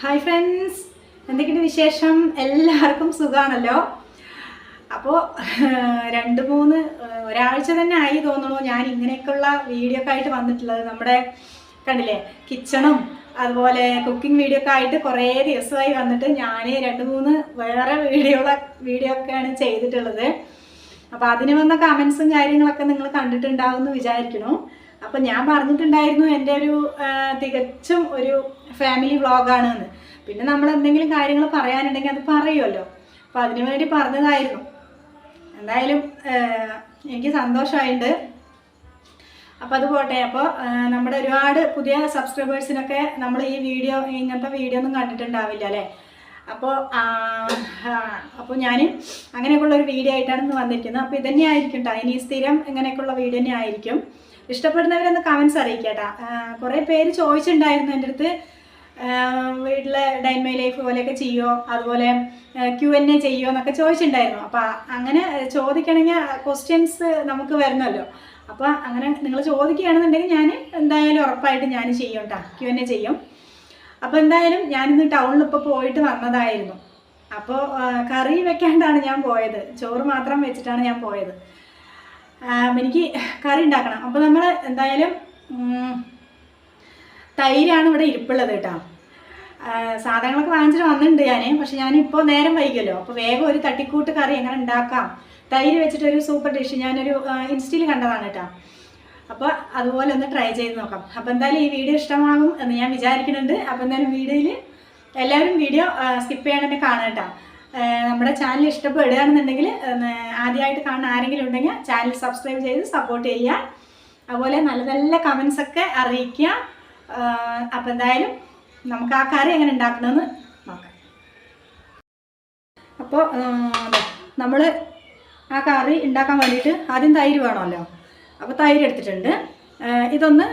Hi friends എന്തൊക്കെയുണ്ട് വിശേഷം? എല്ലാവർക്കും സുഖമാണല്ലോ അപ്പോൾ രണ്ട് മൂന്ന് ഒരാഴ്ച തന്നെ ആയി തോന്നുന്നു ഞാൻ ഇങ്ങനെയൊക്കെയുള്ള വീഡിയോ ഒക്കെ ആയിട്ട് വന്നിട്ടുള്ളത്. നമ്മുടെ കണ്ടില്ലേ കിച്ചണും അതുപോലെ കുക്കിംഗ് വീഡിയോ ഒക്കെ ആയിട്ട് കുറേ ദിവസമായി വന്നിട്ട് ഞാൻ രണ്ട് മൂന്ന് വേറെ വീഡിയോ വീഡിയോ ഒക്കെയാണ് ചെയ്തിട്ടുള്ളത്. അപ്പോൾ അതിന് വന്ന കമൻസും കാര്യങ്ങളൊക്കെ നിങ്ങൾ കണ്ടിട്ടുണ്ടാവും എന്ന് വിചാരിക്കുന്നു. അപ്പം ഞാൻ പറഞ്ഞിട്ടുണ്ടായിരുന്നു എന്റെ ഒരു തികച്ചും ഒരു ഫാമിലി വ്ളോഗാണ് എന്ന് പിന്നെ നമ്മൾ എന്തെങ്കിലും കാര്യങ്ങൾ പറയാനുണ്ടെങ്കിൽ അത് പറയുമല്ലോ. അപ്പം അതിനു വേണ്ടി പറഞ്ഞതായിരുന്നു. എന്തായാലും എനിക്ക് സന്തോഷമായിട്ടുണ്ട്. അപ്പോൾ അത് പോട്ടെ. അപ്പോൾ നമ്മുടെ ഒരുപാട് പുതിയ സബ്സ്ക്രൈബേഴ്സിനൊക്കെ നമ്മൾ ഈ വീഡിയോ ഇങ്ങനത്തെ വീഡിയോ ഒന്നും കണ്ടിട്ടുണ്ടാവില്ല അല്ലേ? അപ്പോൾ അപ്പോൾ ഞാൻ അങ്ങനെയൊക്കെയുള്ള ഒരു വീഡിയോ ആയിട്ടാണ് ഇന്ന് വന്നിരിക്കുന്നത്. അപ്പോൾ ഇതന്നെ ആയിരിക്കും കേട്ടോ ഇനി സ്ഥിരം ഇങ്ങനെയൊക്കെയുള്ള വീഡിയോ തന്നെ ആയിരിക്കും ഇഷ്ടപ്പെടുന്നവരൊന്ന് കമൻസ് അറിയിക്കട്ടാ. കുറേ പേര് ചോദിച്ചിട്ടുണ്ടായിരുന്നു എന്റെ അടുത്ത്. വീട്ടിലെ ഡൈൻമൈ ലൈഫ് പോലെയൊക്കെ ചെയ്യുമോ അതുപോലെ ക്യു എൻ എ ചെയ്യുമോ എന്നൊക്കെ ചോദിച്ചിട്ടുണ്ടായിരുന്നു. അപ്പോൾ അങ്ങനെ ചോദിക്കണമെങ്കിൽ ക്വസ്റ്റ്യൻസ് നമുക്ക് വരണമല്ലോ അപ്പോൾ അങ്ങനെ നിങ്ങൾ ചോദിക്കുകയാണെന്നുണ്ടെങ്കിൽ ഞാൻ എന്തായാലും ഉറപ്പായിട്ട് ഞാൻ ചെയ്യും കേട്ടോ ക്യു എൻ എ ചെയ്യും. അപ്പോൾ എന്തായാലും ഞാനിന്ന് ടൗണിൽ ഇപ്പോൾ പോയിട്ട് വന്നതായിരുന്നു. അപ്പോൾ കറി വെക്കാണ്ടാണ് ഞാൻ പോയത്. ചോറ് മാത്രം വെച്ചിട്ടാണ് ഞാൻ പോയത്. എനിക്ക് കറി ഉണ്ടാക്കണം. അപ്പോൾ നമ്മൾ എന്തായാലും തൈരാണ് ഇവിടെ ഇരിപ്പുള്ളത് കേട്ടോ. സാധനങ്ങളൊക്കെ വാങ്ങിച്ചിട്ട് വന്നിട്ടുണ്ട് ഞാൻ പക്ഷെ ഞാനിപ്പോൾ നേരം വൈകുമല്ലോ അപ്പോൾ വേഗം ഒരു തട്ടിക്കൂട്ട് കറി എങ്ങനെ ഉണ്ടാക്കാം. തൈര് വെച്ചിട്ട് ഒരു സൂപ്പർ ഡിഷ് ഞാനൊരു ഇൻസ്റ്റയിൽ കണ്ടതാണ് കേട്ടോ. അപ്പോൾ അതുപോലെ ഒന്ന് ട്രൈ ചെയ്ത് നോക്കാം. അപ്പോൾ എന്തായാലും ഈ വീഡിയോ ഇഷ്ടമാകും എന്ന് ഞാൻ വിചാരിക്കുന്നുണ്ട്. അപ്പോൾ എന്തായാലും വീഡിയോയിൽ എല്ലാവരും വീഡിയോ സ്കിപ്പ് ചെയ്യാൻ തന്നെ കാണുക കേട്ടോ. നമ്മുടെ ചാനൽ ഇഷ്ടപ്പെടുകയാണെന്നുണ്ടെങ്കിൽ ആദ്യമായിട്ട് കാണുന്ന ആരെങ്കിലും ഉണ്ടെങ്കിൽ ചാനൽ സബ്സ്ക്രൈബ് ചെയ്ത് സപ്പോർട്ട് ചെയ്യുക. അതുപോലെ നല്ല നല്ല കമൻസ് ഒക്കെ അറിയിക്കുക. അപ്പം എന്തായാലും നമുക്ക് ആ കറി എങ്ങനെ ഉണ്ടാക്കണമെന്ന് നോക്കാം. അപ്പോൾ നമ്മൾ ആ കറി ഉണ്ടാക്കാൻ വേണ്ടിയിട്ട് ആദ്യം തൈര് വേണമല്ലോ. അപ്പോൾ തൈര് എടുത്തിട്ടുണ്ട്. ഇതൊന്ന്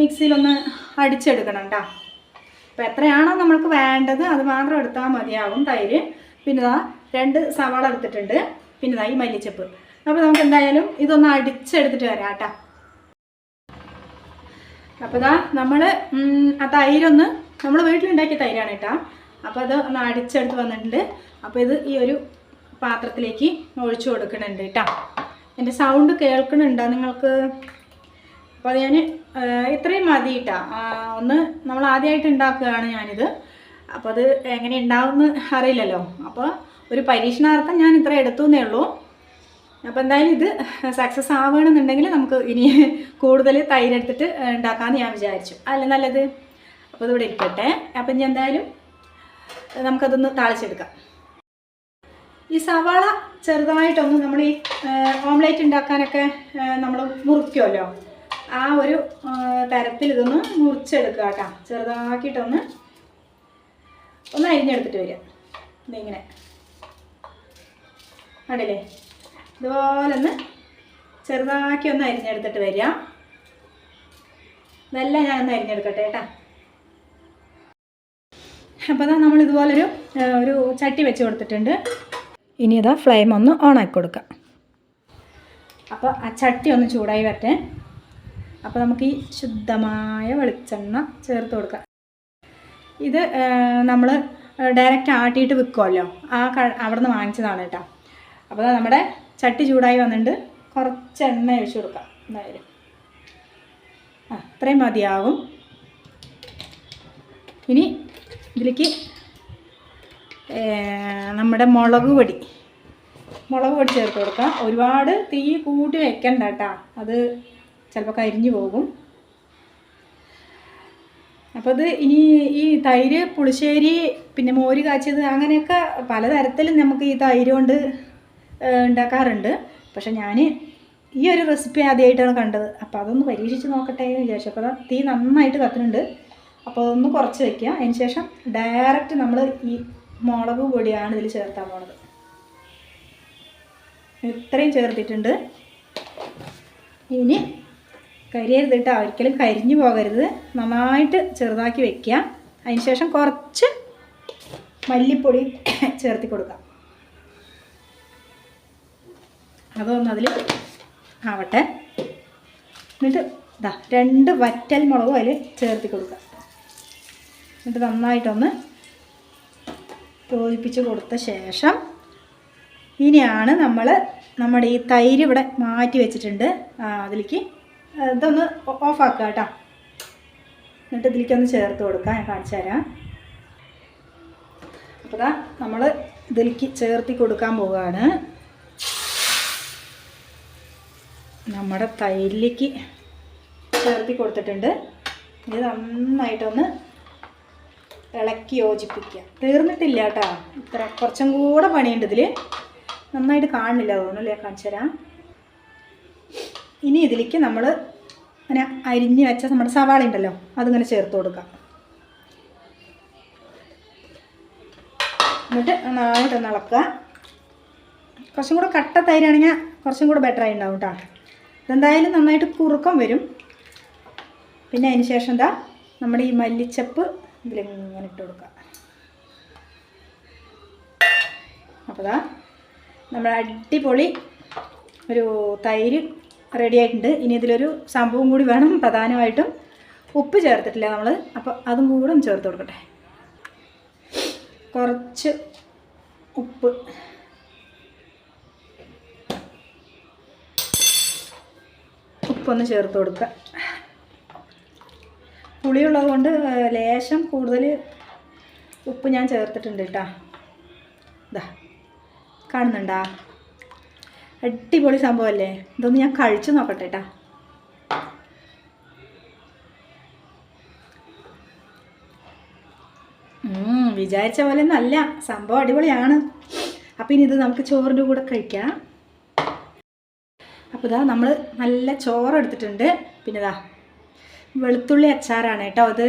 മിക്സിയിലൊന്ന് അടിച്ചെടുക്കണം കേട്ടോ. അപ്പോൾ എത്രയാണോ നമ്മൾക്ക് വേണ്ടത് അത് മാത്രം എടുത്താൽ മതിയാകും തൈര്. പിന്നെ ഇതാ രണ്ട് സവാള എടുത്തിട്ടുണ്ട്. പിന്നെ ഇതാ ഈ മല്ലിച്ചപ്പ്. അപ്പോൾ നമുക്ക് എന്തായാലും ഇതൊന്ന് അടിച്ചെടുത്തിട്ട് വരാം കേട്ടോ. അപ്പോൾ ഇതാ നമ്മൾ ആ തൈരൊന്ന് നമ്മൾ വീട്ടിലുണ്ടാക്കിയ തൈരാണ് കേട്ടോ. അപ്പോൾ അത് ഒന്ന് അടിച്ചെടുത്ത് വന്നിട്ടുണ്ട്. അപ്പോൾ ഇത് ഈ ഒരു പാത്രത്തിലേക്ക് ഒഴിച്ചു കൊടുക്കുന്നുണ്ട് കേട്ടോ. എന്റെ സൗണ്ട് കേൾക്കണുണ്ടോ നിങ്ങൾക്ക്? അപ്പോൾ അത് ഞാൻ ഇത്രയും മതി കേട്ടോ. ഒന്ന് നമ്മൾ ആദ്യമായിട്ട് ഉണ്ടാക്കുകയാണ് ഞാനിത്. അപ്പോൾ അത് എങ്ങനെ ഉണ്ടാവുമെന്ന് അറിയില്ലല്ലോ. അപ്പോൾ ഒരു പരീക്ഷണാർത്ഥം ഞാൻ ഇത്ര എടുത്തു എന്നേ ഉള്ളൂ. അപ്പോൾ എന്തായാലും ഇത് സക്സസ് ആവുകയാണെന്നുണ്ടെങ്കിൽ നമുക്ക് ഇനി കൂടുതൽ തൈരെടുത്തിട്ട് ഉണ്ടാക്കാമെന്ന് ഞാൻ വിചാരിച്ചു. അല്ല നല്ലത്? അപ്പോൾ ഇതിവിടെ ഇരിക്കട്ടെ. അപ്പം ഇനി എന്തായാലും നമുക്കതൊന്ന് താളിച്ചെടുക്കാം. ഈ സവാള ചെറുതായിട്ടൊന്ന് നമ്മൾ ഈ ഓംലേറ്റ് ഉണ്ടാക്കാനൊക്കെ നമ്മൾ മുറിക്കുമല്ലോ ആ ഒരു തരത്തിൽ ഇതൊന്ന് മുറിച്ചെടുക്കുക കേട്ടോ. ചെറുതാക്കിയിട്ടൊന്ന് ഒന്ന് അരിഞ്ഞെടുത്തിട്ട് വരിക. ഇതിങ്ങനെ കണ്ടില്ലേ? ഇതുപോലെ ഒന്ന് ചെറുതാക്കി ഒന്ന് അരിഞ്ഞെടുത്തിട്ട് വരിക. ഇതെല്ലാം ഞാനൊന്ന് അരിഞ്ഞെടുക്കട്ടെ കേട്ടോ. അപ്പോൾ അതാ നമ്മൾ ഇതുപോലൊരു ഒരു ചട്ടി വെച്ച് കൊടുത്തിട്ടുണ്ട്. ഇനി ഇതാ ഫ്ലെയിം ഒന്ന് ഓണാക്കി കൊടുക്കാം. അപ്പോൾ ആ ചട്ടി ഒന്ന് ചൂടായി വരട്ടെ. അപ്പോൾ നമുക്ക് ഈ ശുദ്ധമായ വെളിച്ചെണ്ണ ചേർത്ത് കൊടുക്കാം. ഇത് നമ്മൾ ഡയറക്റ്റ് ആട്ടിയിട്ട് വിൽക്കുമല്ലോ ആ അവിടെ നിന്ന് വാങ്ങിച്ചതാണ് കേട്ടോ. അപ്പോൾ നമ്മുടെ ചട്ടി ചൂടായി വന്നിട്ട് കുറച്ച് എണ്ണ ഒഴിച്ചു കൊടുക്കാം. എന്തായാലും ആ ഇത്രയും മതിയാകും ഇനി ഇതിലേക്ക് നമ്മുടെ മുളക് പൊടി. മുളക് പൊടി ചേർത്ത് കൊടുക്കാം. ഒരുപാട് തീ കൂട്ടി വെക്കണ്ട കേട്ടോ. അത് ചിലപ്പോൾ കരിഞ്ഞു പോകും. അപ്പോൾ ഇത് ഇനി ഈ തൈര് പുളിശ്ശേരി പിന്നെ മോര് കാച്ചിയത് അങ്ങനെയൊക്കെ പലതരത്തിലും നമുക്ക് ഈ തൈര് കൊണ്ട് ഉണ്ടാക്കാറുണ്ട്. പക്ഷെ ഞാൻ ഈ ഒരു റെസിപ്പി ആദ്യമായിട്ടാണ് കണ്ടത്. അപ്പോൾ അതൊന്ന് പരീക്ഷിച്ച് നോക്കട്ടെ എന്ന് വിചാരിച്ചു. അപ്പോൾ തീ നന്നായിട്ട് കത്തുന്നുണ്ട്. അപ്പോൾ അതൊന്ന് കുറച്ച് വയ്ക്കുക അതിന് ശേഷം ഡയറക്റ്റ് നമ്മൾ ഈ മുളക് പൊടിയാണ് ഇതിൽ ചേർത്താൻ പോണത്. ഇത്രയും ചേർത്തിട്ടുണ്ട്. ഇനി കരിയരുത് കേട്ടോ. ഒരിക്കലും കരിഞ്ഞു പോകരുത്. നന്നായിട്ട് ചെറുതാക്കി വെക്കുക. അതിനുശേഷം കുറച്ച് മല്ലിപ്പൊടി ചേർത്തി കൊടുക്കാം അതൊന്ന് അതിൽ ആവട്ടെ. എന്നിട്ട് ഇതാ രണ്ട് വറ്റൽ മുളകും അതിൽ ചേർത്തി കൊടുക്കുക. എന്നിട്ട് നന്നായിട്ടൊന്ന് യോജിപ്പിച്ച് കൊടുത്ത ശേഷം ഇനിയാണ് നമ്മൾ നമ്മുടെ ഈ തൈര് ഇവിടെ മാറ്റി വെച്ചിട്ടുണ്ട്. അതിലേക്ക് ഇതൊന്ന് ഓഫാക്കുക കേട്ടോ. എന്നിട്ട് ഇതിലേക്ക് ഒന്ന് ചേർത്ത് കൊടുക്കാം ഞാൻ കാണിച്ചു തരാം. അപ്പോൾ ദാ നമ്മൾ ഇതിലേക്ക് ചേർത്തി കൊടുക്കാൻ പോവുകയാണ്. നമ്മുടെ തൈരിലേക്ക് ചേർത്തി കൊടുത്തിട്ടുണ്ട്. ഇത് നന്നായിട്ടൊന്ന് ഇളക്കി യോജിപ്പിക്കുക. തീർന്നിട്ടില്ല കേട്ടോ. ഇത്ര കുറച്ചും കൂടെ പണിയുണ്ട് ഇതിൽ നന്നായിട്ട് കാണുന്നില്ല തോന്നുന്നില്ല കാണിച്ചു തരാം. ഇനി ഇതിലേക്ക് നമ്മൾ അങ്ങനെ അരിഞ്ഞ് വെച്ച നമ്മുടെ സവാള ഉണ്ടല്ലോ അതിങ്ങനെ ചേർത്ത് കൊടുക്കാം. എന്നിട്ട് നന്നായിട്ട് ഇളക്കുക കുറച്ചും കൂടെ കട്ട തൈരാണെങ്കിൽ കുറച്ചും കൂടെ ബെറ്റർ ആയി ഉണ്ടാവും കേട്ടോ ഇതെന്തായാലും നന്നായിട്ട് കുറുക്കം വരും. പിന്നെ അതിന് ശേഷം എന്താ നമ്മുടെ ഈ മല്ലിച്ചപ്പ് ഇതിലിങ്ങനെ ഇട്ട് കൊടുക്കുക. അപ്പോൾ നമ്മൾ അടിപൊളി ഒരു തൈര് റെഡി ആയിട്ടുണ്ട് ഇനി ഇതിലൊരു സംഭവം കൂടി വേണം. പ്രധാനമായിട്ടും ഉപ്പ് ചേർത്തിട്ടില്ല നമ്മൾ അപ്പോൾ അതും കൂടെ ചേർത്ത് കൊടുക്കട്ടെ. കുറച്ച് ഉപ്പ്. ഉപ്പൊന്ന് ചേർത്ത് കൊടുക്കുക പുളിയുള്ളത് കൊണ്ട് ലേശം കൂടുതൽ ഉപ്പ് ഞാൻ ചേർത്തിട്ടുണ്ട് കേട്ടോ. ഇതാ കാണുന്നുണ്ടാ? അടിപൊളി സംഭവമല്ലേ ഇതൊന്ന് ഞാൻ കഴിച്ചു നോക്കട്ടെ കേട്ടാ വിചാരിച്ച പോലെ നല്ല സംഭവം അടിപൊളിയാണ്. അപ്പം ഇനി ഇത് നമുക്ക് ചോറിന്റെ കൂടെ കഴിക്കാം. അപ്പോൾ ഇതാ നമ്മൾ നല്ല ചോറ് എടുത്തിട്ടുണ്ട്. പിന്നെ ഇതാ വെളുത്തുള്ളി അച്ചാറാണ് കേട്ടോ അത്.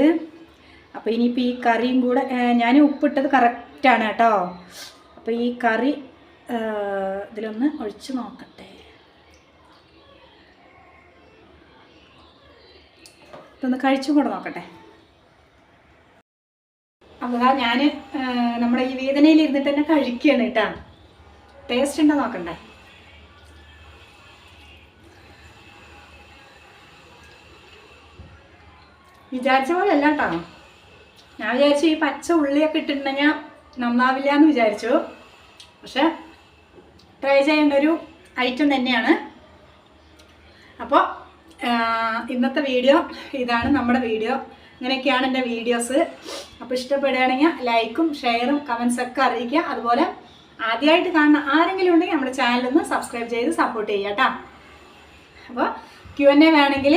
അപ്പോൾ ഇനിയിപ്പോൾ ഈ കറിയും കൂടെ ഞാൻ ഉപ്പിട്ടത് കറക്റ്റാണ് കേട്ടോ. അപ്പോൾ ഈ കറി ഇതിലൊന്ന് ഒഴിച്ച് നോക്കട്ടെ. ഇതൊന്ന് കഴിച്ചും കൂടെ നോക്കട്ടെ. അപ്പോൾ ഞാൻ നമ്മുടെ ഈ വേദനയിൽ ഇരുന്നിട്ട് തന്നെ കഴിക്കുകയാണ് കേട്ടോ. ടേസ്റ്റ് ഉണ്ടോ നോക്കണ്ടേ? വിചാരിച്ച പോലെ അല്ല കേട്ടോ. ഞാൻ വിചാരിച്ചു ഈ പച്ച ഉള്ളിയൊക്കെ ഇട്ടിട്ടുണ്ടെങ്കിൽ നന്നാവില്ല എന്ന് വിചാരിച്ചു. പക്ഷെ ട്രൈ ചെയ്യേണ്ട ഒരു ഐറ്റം തന്നെയാണ്. അപ്പോൾ ഇന്നത്തെ വീഡിയോ ഇതാണ് നമ്മുടെ വീഡിയോ ഇങ്ങനെയൊക്കെയാണ് എന്റെ വീഡിയോസ് അപ്പോൾ ഇഷ്ടപ്പെടുകയാണെങ്കിൽ ലൈക്കും ഷെയറും കമൻസൊക്കെ അറിയിക്കുക. അതുപോലെ ആദ്യമായിട്ട് കാണുന്ന ആരെങ്കിലും ഉണ്ടെങ്കിൽ നമ്മുടെ ചാനലൊന്ന് സബ്സ്ക്രൈബ് ചെയ്ത് സപ്പോർട്ട് ചെയ്യുക കേട്ടോ. അപ്പോൾ ക്യു എൻ എ വേണമെങ്കിൽ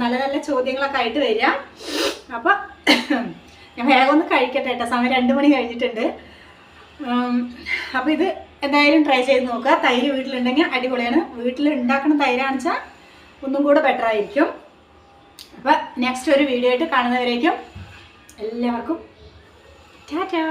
നല്ല നല്ല ചോദ്യങ്ങളൊക്കെ ആയിട്ട് വരിക. അപ്പോൾ ഞാൻ വേഗം ഒന്ന് കഴിക്കട്ടെ കേട്ടോ. സമയം രണ്ട് മണി കഴിഞ്ഞിട്ടുണ്ട്. അപ്പോൾ ഇത് എന്തായാലും ട്രൈ ചെയ്ത് നോക്കുക. തൈര് വീട്ടിലുണ്ടെങ്കിൽ അടിപൊളിയാണ്. വീട്ടിൽ ഉണ്ടാക്കുന്ന തൈരാണെന്ന് വെച്ചാൽ ഒന്നും കൂടെ ബെറ്റർ ആയിരിക്കും. അപ്പോൾ നെക്സ്റ്റ് ഒരു വീഡിയോ ആയിട്ട് കാണുന്നവരേക്കും എല്ലാവർക്കും ടാറ്റാ.